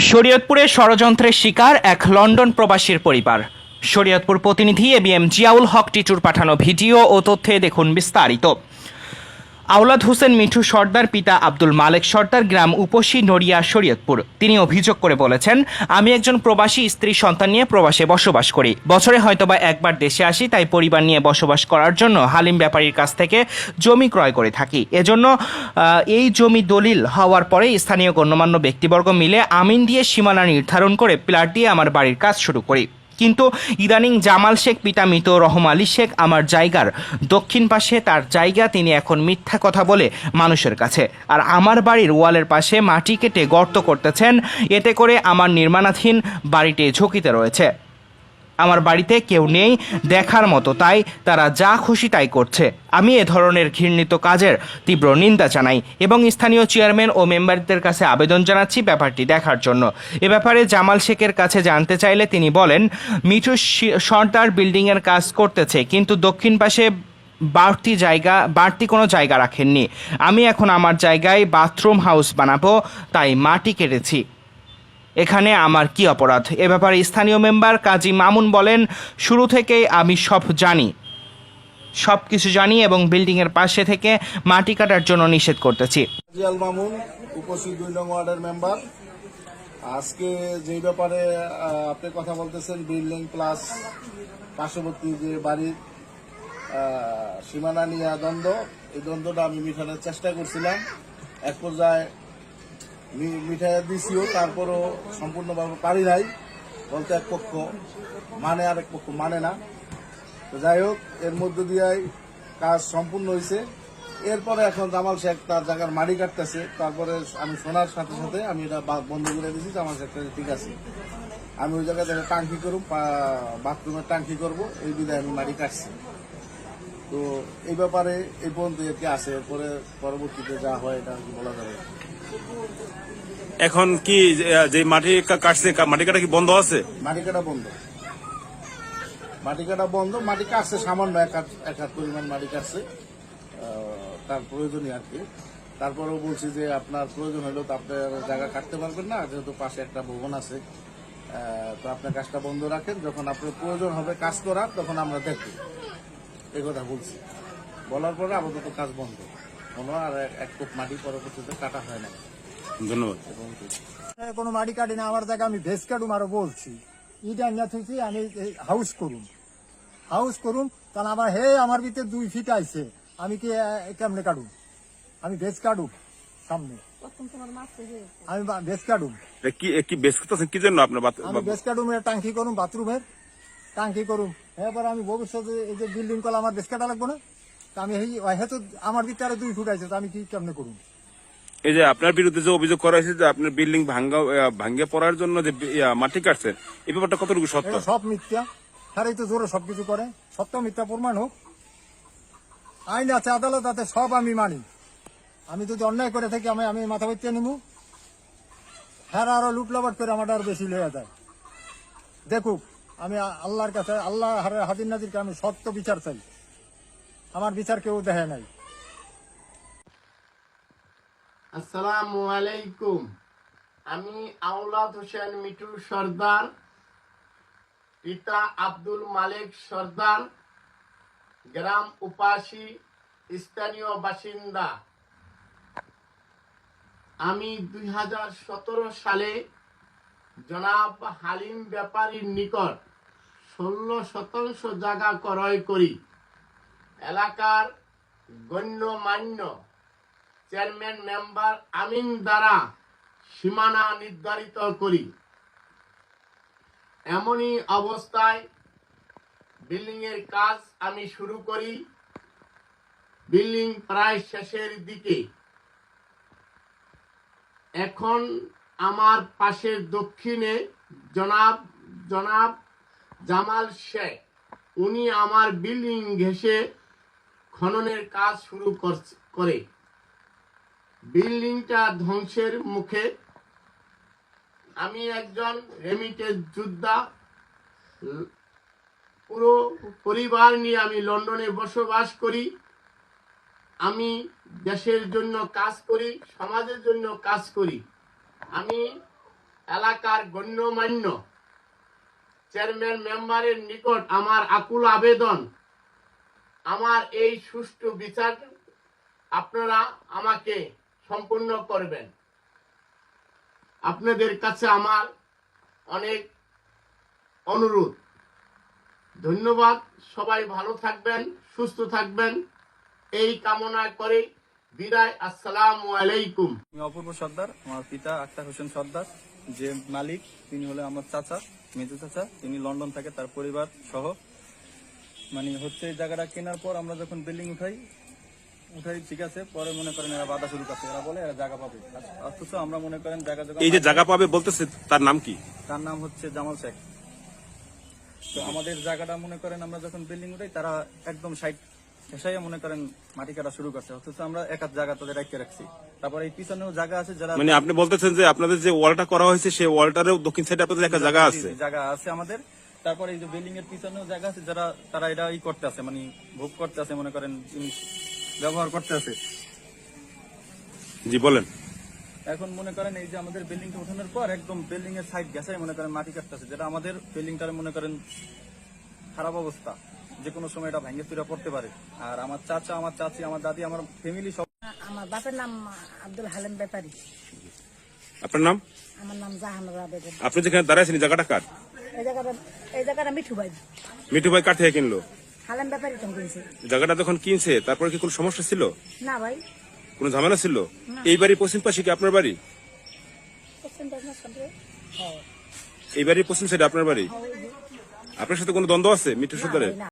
শরীয়তপুরে ষড়যন্ত্রের শিকার এক লন্ডন প্রবাসীর পরিবার। শরীয়তপুর প্রতিনিধি এবিএম জিয়াউল হক টিটুর পাঠানো ভিডিও ও তথ্যে দেখুন বিস্তারিত। আওলাদ হোসেন মিঠু সর্দার পিতা আব্দুল মালেক সর্দার গ্রাম উপসী নড়িয়া শরীয়তপুর। তিনি অভিযোগ করে বলেছেন, আমি একজন প্রবাসী, স্ত্রী, সন্তান নিয়ে প্রবাসে বসবাস করি। বছরে হয়তোবা একবার দেশে আসি, তাই পরিবার নিয়ে বসবাস করার জন্য হালিম ব্যাপারীর কাছ থেকে জমি ক্রয় করে থাকি। এজন্য এই জমি দলিল হওয়ার পরে স্থানীয় গণ্যমান্য ব্যক্তিবর্গ মিলে আমিন দিয়ে সীমানা নির্ধারণ করে প্লাট দিয়ে আমার বাড়ির কাজ শুরু করি। কিন্তু ইদানিং জামাল শেখ, পিতা মৃত রহম আলী শেখ আমার জায়গার। দক্ষিণ পাশে তার জায়গা, তিনি এখন মিথ্যা কথা বলে মানুষের কাছে। আর আমার বাড়ির ওয়ালের পাশে মাটি কেটে গর্ত করতেছেন, এতে করে আমার নির্মাণাধীন বাড়িটি ঝুঁকিতে রয়েছে। আমার বাড়িতে কেউ নেই দেখার মতো, তাই তারা যা খুশি তাই করছে। আমি এ ধরনের ঘৃণিত কাজের তীব্র নিন্দা জানাই এবং স্থানীয় চেয়ারম্যান ও মেম্বারদের কাছে আবেদন জানাচ্ছি ব্যাপারটি দেখার জন্য। এ ব্যাপারে জামাল শেখের কাছে জানতে চাইলে তিনি বলেন, মিঠু সর্দার বিল্ডিংয়ের কাজ করতেছে, কিন্তু দক্ষিণ পাশে বাড়তি জায়গা, বাড়তি কোনো জায়গা রাখেননি। আমি এখন আমার জায়গায় বাথরুম হাউস বানাবো, তাই মাটি কেটেছি। এখানে আমার কি অপরাধ? এ ব্যাপারে স্থানীয় মেম্বার কাজী মামুন বলেন, শুরু থেকেই আমি সব জানি। সব কিছু জানি এবং বিল্ডিংয়ের পাশে থেকে মাটি কাটার জন্য নিষেধ করতেছি। মামুন উপস্থিত দুই নং ওয়ার্ডের মেম্বার। আজকে যেই ব্যাপারে আপনি কথা বলতেছেন, বিল্ডিং প্লাস পার্শ্ববর্তী যে বাড়ির সীমানা নিয়ে দ্বন্দ্ব, এই দ্বন্দ্বটা আমি মিটানোর চেষ্টা করছিলাম। এক পর্যায়ে মিঠাইয়া দিছিও, তারপরও সম্পূর্ণভাবে পারি নাই। বলতে এক পক্ষ মানে আর এক পক্ষ মানে না। তো যাই হোক, এর মধ্য দিয়ে কাজ সম্পূর্ণ হয়েছে এরপরে এখন জামাল শেখ তার জায়গার মাটি কাটতেছে। তারপরে আমি শোনার সাথে সাথে আমি এটা বন্ধ করে দিয়েছি জামাল শেখ ঠিক আছে। আমি ওই জায়গায় দেখে টাঙ্কি করব বাথরুমের টাঙ্কি করব। এই বিধায় আমি মাটি কাটছি। তো এই ব্যাপারে এই পর্যন্ত আছে। এরপরে পরবর্তীতে যা হয় এটা বলা যাবে। এখন কি যে- মাটি কাটছে মাটি কাটা কি বন্ধ আছে? মাটি কাটা বন্ধ। মাটি কাটা বন্ধ, মাটি কাটছে সামান্য এক হাত পরিমাণ মাটি কাটছে তার প্রয়োজনই আর কি। তারপরেও বলছি যে আপনার প্রয়োজন হলেও তো আপনার জায়গা কাটতে পারবেন না, যেহেতু পাশে একটা ভবন আছে। তো আপনার কাজটা বন্ধ রাখেন, যখন আপনার প্রয়োজন হবে কাজ করার, তখন আমরা দেখব। এই কথা বলছি। বলার পরে আপাতত কাজ বন্ধ। কোনো আর এক- কোপ মাটি পরবর্তীতে কাটা হয় না ধন্যবাদ। কোনো মাটি কাটি না আমার জায়গা আমি ভেজ কাটুম আরও বলছি। ইটা নিয়ে থুইছি আমি হাউস করুম। হাউস করুম তাহলে আমার হে আমার ভিতরে দুই ফিট আইছে আমি কি কেমনে কাটুম? আমি ভেজ কাটুম সামনে। আমি ভেজ কাটুম। কি কি বেশ করতেছেন? কি জন্য আপনার আমি ভেজ কাটুম টাঙ্কি করুম বাথরুমের। টাঙ্কি করুম। এরপর আমি ভবিষ্যতে এই যে বিল্ডিং করলে আমার ভেজ কাটা লাগবে না? আমি এই হয়তো আমার ভিতরে আরও দুই ফুট আইছে আমি কি কেমনে করুম? এই যে আপনার বিরুদ্ধে যে অভিযোগ করা হয়েছে যে আপনার বিল্ডিং ভাঙ্গা ভাঙ্গে পড়ার জন্য যে মাটি কাটছেন এই ব্যাপারটা কতটুকু সত্য? সব মিথ্যা। তারাই তো জোরে সবকিছু করে। সত্য মিথ্যা প্রমাণ হোক। আইন আছে আদালত আছে সব আমি মানি। আমি যদি অন্যায় করে থাকি আমি আমি মাথা বইতে নিমু। হ্যাঁ আরও লুটলাবাট করে আমার আরও বেশি লেগে যায়। দেখুক আমি আল্লাহর কাছে আল্লাহ হাদির নাজিরকে আমি সত্য বিচার চাই। আমার বিচার কেউ দেখে নাই। আসসালামু আলাইকুম। আমি আওলাদ হোসেন মিঠু সর্দার, পিতা আব্দুল মালিক সর্দার, গ্রাম উপাসী, স্থানীয় বাসিন্দা। আমি দুই হাজার সতেরো সালে জনাব হালিম ব্যাপারীর নিকট ষোলো শতাংশ জায়গা ক্রয় করি। এলাকার গণ্যমান্য চেয়ারম্যান মেম্বার আমিন দ্বারা সীমানা নির্ধারিত করি। এমনই অবস্থায় বিল্ডিং এর কাজ আমি শুরু করি। বিল্ডিং প্রায় শেষের দিকে। এখন আমার পাশের দক্ষিণে জনাব জনাব জামাল শেখ, উনি আমার বিল্ডিং ঘেঁষে খননের কাজ শুরু করে। বিল্ডিংটা ধ্বংসের মুখে। আমি একজন রেমিটেড যোদ্ধা। পুরো পরিবার নিয়ে আমি লন্ডনে বসবাস করি। আমি দেশের জন্য কাজ করি, সমাজের জন্য কাজ করি। আমি এলাকার গণ্যমান্য চেয়ারম্যান মেম্বারের নিকট আমার আকুল আবেদন। আমার এই সুষ্ঠু বিচার আপনারা আমাকে সম্পূর্ণ করবেন। আপনাদের কাছে আমার অনেক অনুরোধ। ধন্যবাদ, সবাই ভালো থাকবেন, সুস্থ থাকবেন। এই কামনা করে বিদায়, আসসালামু আলাইকুম। আমি অপূর্ব সর্দার, আমার পিতা আক্তার হোসেন সর্দার, যে মালিক, তিনি হলেন আমার চাচা, মেজু চাচা, তিনি লন্ডন থাকে তার পরিবার সহ মানে হচ্ছে এই জায়গাটা কেনার পর আমরা যখন বিল্ডিং উঠাই উঠাই ঠিক আছে পরে মনে করেন এরা বাধা শুরু করছে। এরা বলে এরা জায়গা পাবে। অথচ আমরা মনে করেন জায়গা জোগাড় এই যে জায়গা পাবে বলতেছে তার নাম কি? তার নাম হচ্ছে জামাল শেখ। তো আমাদের জায়গাটা মনে করেন আমরা যখন বিল্ডিং উঠাই তারা একদম সাইড ঘেসাইয়া মনে করেন মাটি কাটা শুরু করছে। অথচ আমরা এক হাত জায়গা তাদের রেখে রাখছি। তারপরে এই পিছনেও জায়গা আছে যারা মানে আপনি বলতেছেন যে আপনাদের যে ওয়ালটা করা হয়েছে সেই ওয়ালটারেও দক্ষিণ সাইডে আপনাদের একটা জায়গা আছে। জায়গা আছে আমাদের। তারপরে এই যে বিল্ডিং এর পিছনেও জায়গা আছে যারা তারা এটা ই করতে আছে মানে ভোগ করতে আছে মনে করেন জিনিস ব্যবহার করতে আছে। জি বলেন। এখন মনে করেন এই যে আমাদের বিল্ডিংটা উঠানোর পর একদম বিল্ডিং এর সাইড গেছে মনে করেন মাটি কাটতেছে যেটা আমাদের বিল্ডিংটার মনে করেন খারাপ অবস্থা। যে কোনো সময় এটা ভেঙে চুরা পড়তে পারে। আর আমার চাচা আমার চাচি আমার দাদি আমার ফ্যামিলি সব আমার বাপের নাম আব্দুল হালিম ব্যাপারী। আপনার নাম? আমার নাম জাহানুরা বেগম। আপনি যেখানে দাঁড়াইছেন জায়গাটা কার? এই জায়গাটা এই জায়গাটা মিঠু ভাই। মিঠু ভাই কার থেকে কিনলো? হালিম ব্যাপারী তুমি কিনছে। জায়গাটা যখন কিনছে তারপরে কি কোনো সমস্যা ছিল? না ভাই। কোনো ঝামেলা ছিল? এই বাড়ি পশ্চিম পাশে কি আপনার বাড়ি? হ্যাঁ এই বাড়ির পশ্চিম সাইডে আপনার বাড়ি? আপনার সাথে কোনো দ্বন্দ্ব আছে মিঠু সর্দারের?